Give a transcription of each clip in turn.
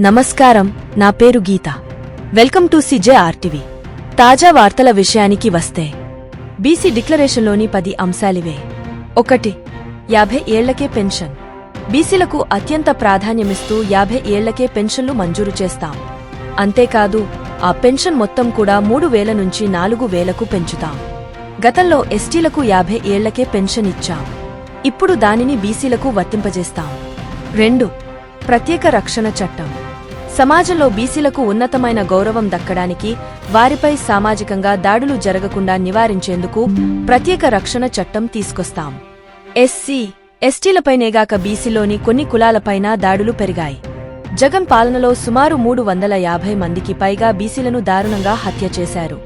నమస్కారం నా పేరు Geetha. Welcome to CJ RTV. తాజా వార్తల విషయానికి వస్తే బీసీ డిక్లరేషన్లోని పది అంశాలివే. ఒకటి యాభై ఏళ్ళకే పెన్షన్. బీసీలకు అత్యంత ప్రాధాన్యమిస్తూ యాభై ఏళ్ళకే పెన్షన్లు మంజూరు చేస్తాం. అంతేకాదు ఆ పెన్షన్ మొత్తం కూడా మూడు వేల నుంచి నాలుగు వేలకు పెంచుతాం. గతంలో ఎస్టీలకు యాభై ఏళ్ళకే పెన్షన్ ఇచ్చాం. ఇప్పుడు దానిని బీసీలకు వర్తింపజేస్తాం. రెండు ప్రత్యేక రక్షణ చట్టం. సమాజంలో బీసీలకు ఉన్నతమైన గౌరవం దక్కడానికి వారిపై సామాజికంగా దాడులు జరగకుండా నివారించేందుకు ప్రత్యేక రక్షణ చట్టం తీసుకొస్తాం. ఎస్సీ ఎస్టీలపైనేగాక బీసీలోని కొన్ని కులాలపైన దాడులు పెరిగాయి. జగన్ పాలనలో సుమారు మూడు వందల యాభై మందికి పైగా బీసీలను దారుణంగా హత్య చేశారు.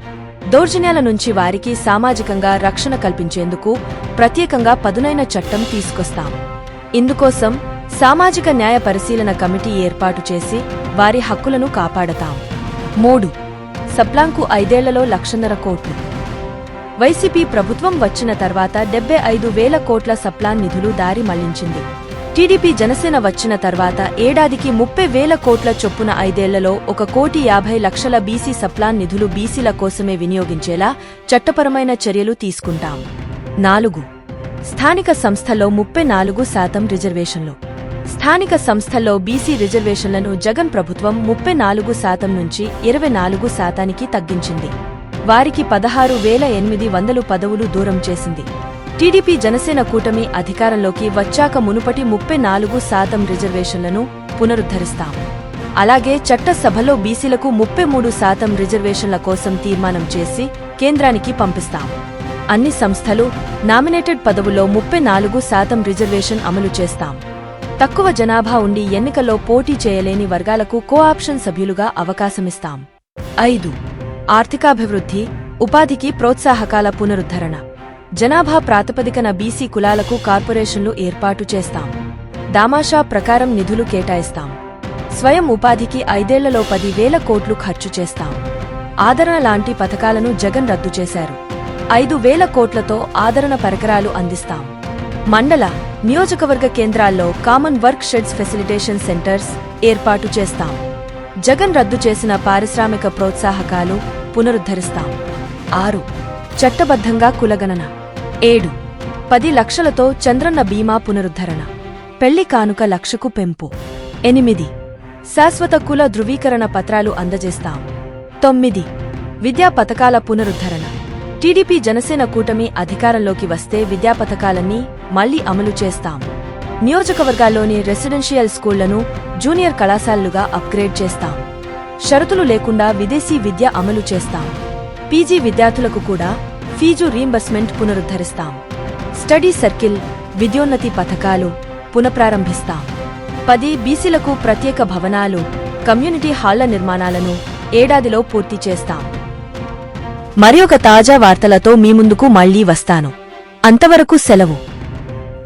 దౌర్జన్యాల నుంచి వారికి సామాజికంగా రక్షణ కల్పించేందుకు ప్రత్యేకంగా పదునైన చట్టం తీసుకొస్తాం. ఇందుకోసం సామాజిక న్యాయ పరిశీలన కమిటీ ఏర్పాటు చేసి వారి హక్కులను కాపాడతాం. మూడు సప్లాంకు ఐదేళ్ళలో లక్షన్నర కోట్లు. వైసీపీ ప్రభుత్వం వచ్చిన తర్వాత డెబ్బై ఐదు వేల కోట్ల సప్లాన్ నిధులు దారి మళ్ళించింది. టీడీపీ జనసేన వచ్చిన తర్వాత ఏడాదికి ముప్పై వేల కోట్ల చొప్పున ఐదేళ్ళలో ఒక కోటి యాభై లక్షల బీసీ సప్లాన్ నిధులు బీసీల కోసమే వినియోగించేలా చట్టపరమైన చర్యలు తీసుకుంటాం. నాలుగు స్థానిక సంస్థలో ముప్పై నాలుగు శాతం రిజర్వేషన్లు. స్థానిక సంస్థల్లో బీసీ రిజర్వేషన్లను జగన్ ప్రభుత్వం ముప్పై నాలుగు శాతం నుంచి ఇరవై నాలుగు శాతానికి తగ్గించింది. వారికి పదహారు వేల ఎనిమిది వందలు పదవులు దూరం చేసింది. టీడీపీ జనసేన కూటమి అధికారంలోకి వచ్చాక మునుపటి ముప్పై నాలుగు శాతం రిజర్వేషన్లను పునరుద్ధరిస్తాం. అలాగే చట్టసభలో బీసీలకు ముప్పై మూడు శాతం రిజర్వేషన్ల కోసం తీర్మానం చేసి కేంద్రానికి పంపిస్తాం. అన్ని సంస్థలు నామినేటెడ్ పదవుల్లో ముప్పై నాలుగు శాతం రిజర్వేషన్ అమలు చేస్తాం. తక్కువ జనాభా ఉండి ఎన్నికల్లో పోటీ చేయలేని వర్గాలకు కోఆప్షన్ సభ్యులుగా అవకాశమిస్తాం. ఐదు. ఆర్థికాభివృద్ధి ఉపాధికి ప్రోత్సాహకాల పునరుద్ధరణ. జనాభా ప్రాతిపదికన బీసీ కులాలకు కార్పొరేషన్లు ఏర్పాటు చేస్తాం. దామాషా ప్రకారం నిధులు కేటాయిస్తాం. స్వయం ఉపాధికి ఐదేళ్ళలో పదివేల కోట్లు ఖర్చు చేస్తాం. ఆదరణ లాంటి పథకాలను జగన్ రద్దు చేశారు. ఐదు వేల కోట్లతో ఆదరణ పరికరాలు అందిస్తాం. మండల నియోజకవర్గ కేంద్రాల్లో common work sheds facilitation centres ఏర్పాటు చేస్తాం. జగన్ రద్దు చేసిన పారిశ్రామిక ప్రోత్సాహకాలు పునరుద్ధరిస్తాం. ఆరు చట్టబద్ధంగా కులగణన. ఏడు పది లక్షలతో చంద్రన్న బీమా పునరుద్ధరణ. పెళ్ళి కానుక లక్షకు పెంపు. ఎనిమిది శాశ్వత కుల ధృవీకరణ పత్రాలు అందజేస్తాం. తొమ్మిది విద్యా పథకాల పునరుద్ధరణ. టీడీపీ జనసేన కూటమి అధికారంలోకి వస్తే విద్యా పథకాలన్నీ మళ్ళీ అమలు చేస్తాం. నియోజకవర్గాల్లోని రెసిడెన్షియల్ స్కూళ్ళను జూనియర్ కళాశాలలుగా అప్గ్రేడ్ చేస్తాం. షరతులు లేకుండా విదేశీ విద్య అమలు చేస్తాం. పీజీ విద్యార్థులకు కూడా ఫీజు రీంబర్స్మెంట్ పునరుద్ధరిస్తాం. స్టడీ సర్కిల్ విద్యోన్నతి పథకాలు పునఃప్రారంభిస్తాం. పది బీసీలకు ప్రత్యేక భవనాలు కమ్యూనిటీ హాళ్ళ నిర్మాణాలను ఏడాదిలో పూర్తి చేస్తాం. మరి ఒక తాజా వార్తలతో మీ ముందుకు మళ్ళీ వస్తాను. అంతవరకు సెలవు.